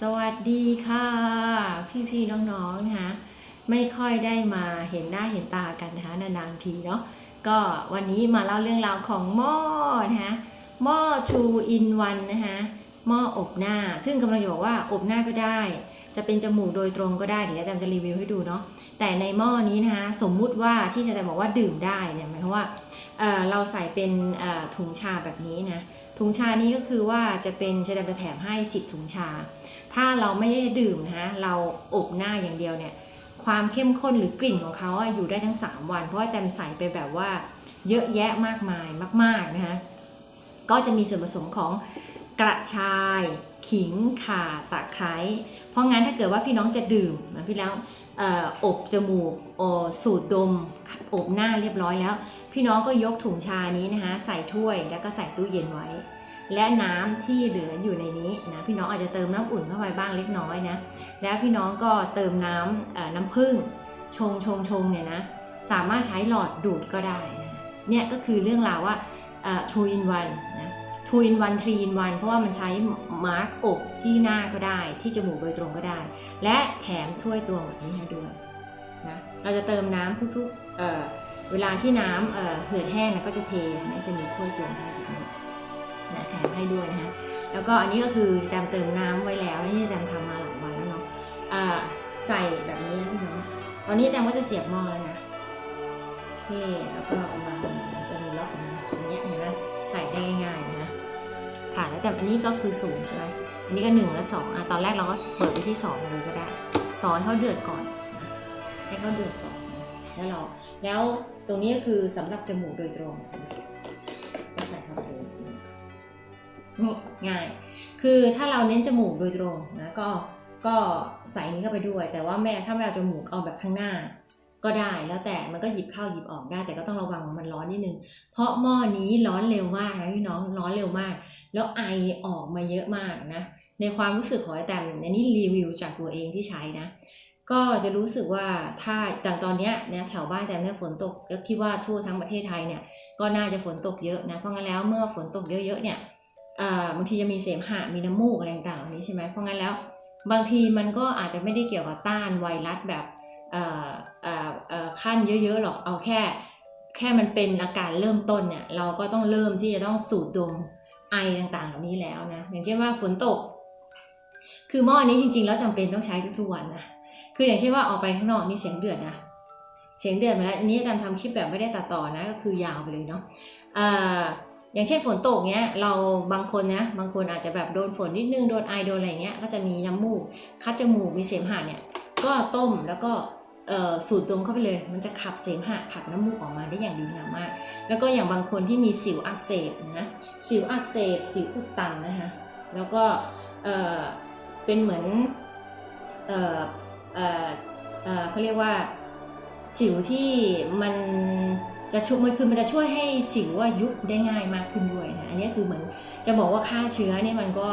สวัสดีค่ะ พี่ๆน้องๆนะคะไม่ค่อยได้มาเห็นหน้าเห็นตากันนะคะนานๆทีเนาะก็วันนี้มาเล่าเรื่องราวของหม้อนะคะหม้อ two in one นะคะหม้ออบหน้า ซึ่งกำลังจะบอกว่าอบหน้าก็ได้ จะเป็นจมูกโดยตรงก็ได้เดี๋ยวอาจารย์จะรีวิวให้ดูเนาะแต่ในหม้อนี้นะคะสมมุติว่าที่อาจารย์บอกว่าดื่มได้เนี่ยหมายความว่าเเราใส่เป็นถุงชาแบบนี้นะถุงชานี้ก็คือว่าจะเป็นอาจารย์จะแถมให้ 10 ถุงชา ถ้าเราไม่ได้ดื่มนะเราอบหน้าอย่างเดียวเนี่ยความเข้มข้นหรือกลิ่นของเขาอะอยู่ได้ทั้ง 3 วัน เพราะว่าแตมใส่ไปแบบว่าเยอะแยะมากมายมากๆนะคะก็จะมีส่วนผสมของกระชาย ขิงข่าตะไคร้เพราะงั้นถ้าเกิดว่าพี่น้องจะดื่มนะพี่แล้วอบจมูกสูดดมอบหน้าเรียบร้อยแล้ว พี่น้องก็ยกถุงชานี้นะคะใส่ถ้วยแล้วก็ใส่ตู้เย็นไว้ และน้ำที่เหลืออยู่ในนี้นะพี่น้องอาจจะเติมน้ำอุ่นเข้าไปบ้างเล็กน้อยนะแล้วพี่น้องก็เติมน้ำน้ำผึ้งชงชงชงเนี่ยนะสามารถใช้หลอดดูดก็ได้นะเนี่ยก็คือเรื่องราวว่าเอ่อ two in one นะ two in one three in one เพราะว่ามันใช้มาร์กอบที่หน้าก็ได้ ที่จมูกโดยตรงก็ได้ และแถมถ้วยตวงแบบนี้ให้ด้วยนะเราจะเติมน้ำทุกๆเเวลาที่น้ำเเหือดแห้งนะก็จะเทนะจะมีถ้วยตวงให้แบบนี้ นะแถมให้ด้วยนะฮะแล้วก็อันนี้ก็คือแจมเติมน้ำไว้แล้วนี่แจมทำมาหลายวันแล้วเนาะใส่แบบนี้นะพี่น้องตอนนี้แจมก็จะเสียบหม้อแล้วนะโอเคแล้วก็เอามาจะมีล็อกอย่างนี้อย่างเงี้ยเห็นไหมใส่ได้ง่ายๆนะค่ะแล้วแต่อันนี้ก็คือศูนย์ใช่ไหมอันนี้ก็หนึ่งและสองอะตอนแรกเราก็เปิดไปที่สองเลยก็ได้สองให้เขาเดือดก่อนนะให้เขาเดือดก่อนแล้วเราแล้วตรงนี้ก็คือสำหรับจมูกโดยตรง นี่ง่าย คือถ้าเราเน้นจมูกโดยตรงนะก็ก็ใส่นี้เข้าไปด้วย แต่ว่าแม่ถ้าไม่เอาจมูกเอาแบบข้างหน้า ก็ได้แล้วแต่มันก็หยิบเข้าหยิบออกได้ แต่ก็ต้องระวังมันร้อนนิดนึง เพราะหม้อนี้ร้อนเร็วมากนะพี่น้องร้อนเร็วมาก แล้วไอออกมาเยอะมากนะในความรู้สึกของแตมในนี้รีวิวจากตัวเองที่ใช้นะก็จะรู้สึกว่าถ้าจากตอนเนี้ยนี่ยแถวบ้านแตมเนี่ยฝนตกแล้วคิดว่าทั่วทั้งประเทศไทยเนี่ยก็น่าจะฝนตกเยอะนะเพราะงั้นแล้วเมื่อฝนตกเยอะๆเนี่ย บางทีจะมีเสมหะมีน้ำมูกอะไรต่างๆเหล่านี้ใช่ไหมเพราะงั้นแล้วบางทีมันก็อาจจะไม่ได้เกี่ยวกับต้านไวรัสแบบขั้นเยอะๆหรอกเอาแค่ แค่มันเป็นอาการเริ่มต้นเนี่ยเราก็ต้องเริ่มที่จะต้องสูดดมไอต่างๆ เหล่านี้แล้วนะอย่างเช่นว่าฝนตก คือหม้อนี้จริงๆ แล้วจำเป็นต้องใช้ทุกๆวันนะคืออย่างเช่นว่าออกไปข้างนอกนี่เสียงเดือดนะเสียงเดือดมาแล้วนนี้ตามทำคลิปแบบไม่ได้ตัดต่อนะก็คือยาวไปเลยเนาะ อย่างเช่นฝนตกเนี้ยเราบางคนนะบางคนอาจจะแบบโดนฝนนิดนึงโดนไอโดนอะไรเงี้ยก็จะมีน้ำมูกคัดจมูกมีเสมหะเนี่ยก็ต้มแล้วก็สูดดมเข้าไปเลย มันจะขับเสมหะขับน้ำมูกออกมาได้อย่างดีงามมาก แล้วก็อย่างบางคนที่มีสิวอักเสบนะสิวอักเสบสิวอุดตันนะคะแล้วก็เออเป็นเหมือนเออเออเออเขาเรียกว่าสิวที่มัน จะชุบมันคือมันจะช่วยให้สิวว่ายุบได้ง่ายมากขึ้นด้วยนะอันนี้คือเหมือนจะบอกว่าฆ่าเชื้อเนี่ยมันก็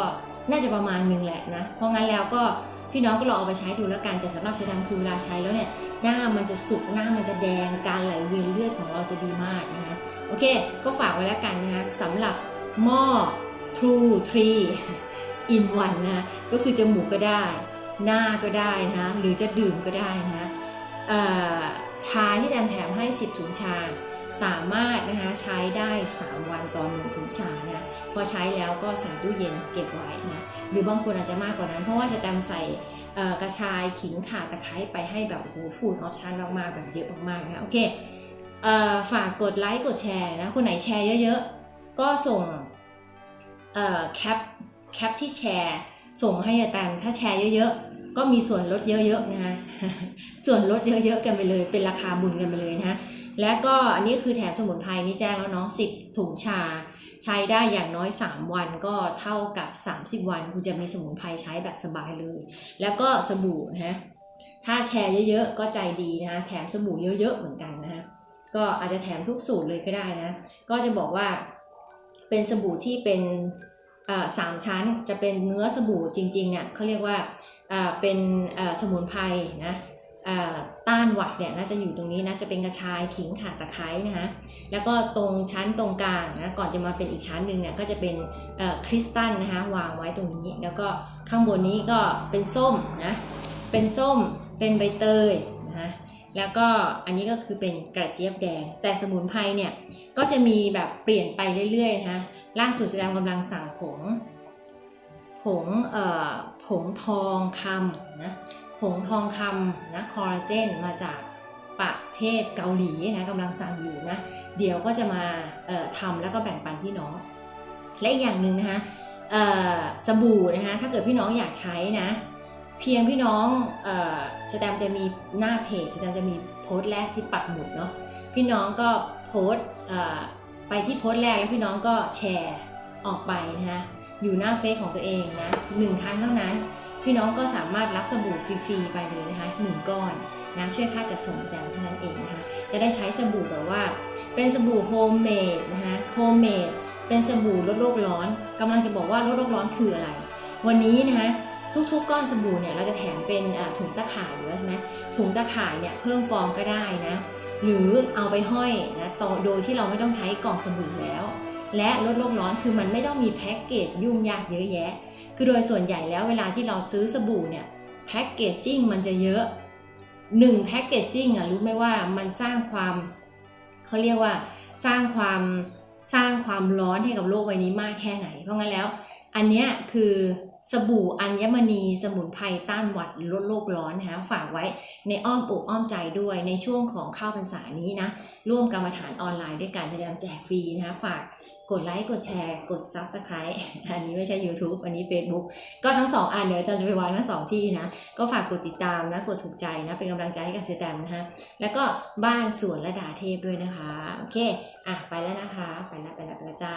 น่าจะประมาณหนึงแหละนะเพราะงั้นแล้วก็พี่น้องก็ลองเอาไปใช้ดูแล้วกันแต่สำหรับชาดำคือเวลาใช้แล้วเนี่ยหน้ามันจะสุกหน้ามันจะแดงการไหลเวียนเลือดของเราจะดีมากนะคะโอเค ก็ฝากไว้แล้วกันนะคะสำหรับหม้อ True Tree in one นะก็คือจมูกก็ได้ หน้าก็ได้นะหรือจะดื่มก็ได้นะเอ่อ ชาที่แดมแถมให้ 10 ถุงชา สามารถนะคะใช้ได้ 3 วันต่อหนึ่งถุงชานะพอใช้แล้วก็ใส่ตู้เย็นเก็บไว้นะหรือบางคนอาจจะมากกว่านั้น เพราะว่าจะแดมใส่กระชายขิงข่าตะไคร้ไปให้แบบโอ้โหฟูดออปชันมากๆแบบเยอะมากๆนะโอเคเออฝากกดไลค์กดแชร์นะคนไหนแชร์เยอะๆ ก็ส่งแคปแคปที่แชร์ ส่งให้แตมถ้าแชร์เยอะๆ ก็มีส่วนลดเยอะๆนะคะส่วนลดเยอะๆกันไปเลย เป็นราคาบุญกันไปเลยนะและก็อันนี้คือแถมสมุนไพรนี่แจ้งแล้วเนาะ10ถุงชา ใช้ได้อย่างน้อย 3 วันก็เท่ากับ 30 วัน คุณจะมีสมุนไพรใช้แบบสบายเลย แล้วก็สบู่นะถ้าแชร์เยอะๆ ก็ใจดีนะแถมสบู่เยอะๆเหมือนกันนะฮะก็อาจจะแถมทุกสูตรเลยก็ได้นะ ก็จะบอกว่าเป็นสบู่ที่เป็นอ่าสามชั้นจะเป็นเนื้อสบู่จริงๆเนี่ยเขาเรียกว่า เป็นสมุนไพรนะต้านหวัดเนี่ยน่าจะอยู่ตรงนี้นะจะเป็นกระชายขิงข่าตะไคร้นะคะแล้วก็ตรงชั้นตรงกลางนะก่อนจะมาเป็นอีกชั้นหนึ่งเนี่ยก็จะเป็นคริสตัลนะคะวางไว้ตรงนี้ แล้วก็ข้างบนนี้ก็เป็นส้มนะเป็นส้มเป็นใบเตยนะคะแล้วก็อันนี้ก็คือเป็นกระเจี๊ยบแดง แต่สมุนไพรเนี่ยก็จะมีแบบเปลี่ยนไปเรื่อยๆนะคะล่าสุดแสดงกำลังสั่งผง ผงเอ่อผงทองคำนะผงทองคำนะคอลลาเจนมาจากประเทศเกาหลีนะกำลังสั่งอยู่นะเดี๋ยวก็จะมาเอ่อทำแล้วก็แบ่งปันพี่น้อง และอีกอย่างหนึ่งนะคะเอ่อสบู่นะคะถ้าเกิดพี่น้องอยากใช้นะเพียงพี่น้องเอ่อจะแตมจะมีหน้าเพจจะแตมจะมีโพสต์แรกที่ปักหมุดเนาะพี่น้องก็โพสต์เอ่อไปที่โพสต์แรกแล้วพี่น้องก็แชร์ออกไปนะคะ อยู่หน้าเฟซของตัวเองนะหนึ่งครั้งเท่านั้น พี่น้องก็สามารถรับสบู่ฟรีๆไปเลยนะคะหนึ่งก้อนนะช่วยค่าจัดส่งแดมเท่านั้นเองนะคะจะได้ใช้สบู่แบบว่า เป็นสบู่โฮมเมดนะคะโฮมเมดเป็นสบู่ลดโลกร้อนกำลังจะบอกว่าลดโลกร้อนคืออะไร วันนี้นะคะทุกๆ ก้อนสบู่เนี่ยเราจะแถมเป็นอ่าถุงตะข่ายอยู่แล้วใช่ไหมถุงตะข่ายเนี่ยเพิ่มฟองก็ได้นะ หรือเอาไปห้อยนะโตโดยที่เราไม่ต้องใช้กล่องสบู่แล้ว และลดโลกร้อนคือมันไม่ต้องมีแพ็กเกจยุ่งยากเยอะแยะ คือโดยส่วนใหญ่แล้วเวลาที่เราซื้อสบู่เนี่ยแพ็กเกจจิ้งมันจะเยอะหนึ่งแพ็กเกจจิ้งอะรู้ไหมว่ามันสร้างความเขาเรียกว่าสร้างความสร้างความร้อนให้กับโลกใบนี้มากแค่ไหน เพราะงั้นแล้ว อันเนี้ยคือสบู่อัญมณีสมุนไพรต้านหวัดลดโลกร้อนนะคะฝากไว้ในอ้อมอกอ้อมใจด้วยในช่วงของข้าวพรรษานี้นะร่วมกรรมฐานออนไลน์ด้วยการจะนำแจกฟรีนะคะฝาก กดไลค์กดแชร์ กด Subscribe อันนี้ไม่ใช่ YouTube อันนี้ Facebook ก็ทั้งสองอันเดี๋ยวอาจะจะไปวางทั้งสองที่นะ ก็ฝากกดติดตามนะ กดถูกใจนะ เป็นกำลังใจให้กับเจแตมนะฮะ แล้วก็บ้านสวนระดาเทพด้วยนะคะ โอเค อะ ไปแล้วนะคะ ไปแล้วไปแล้วไปแล้วจ้า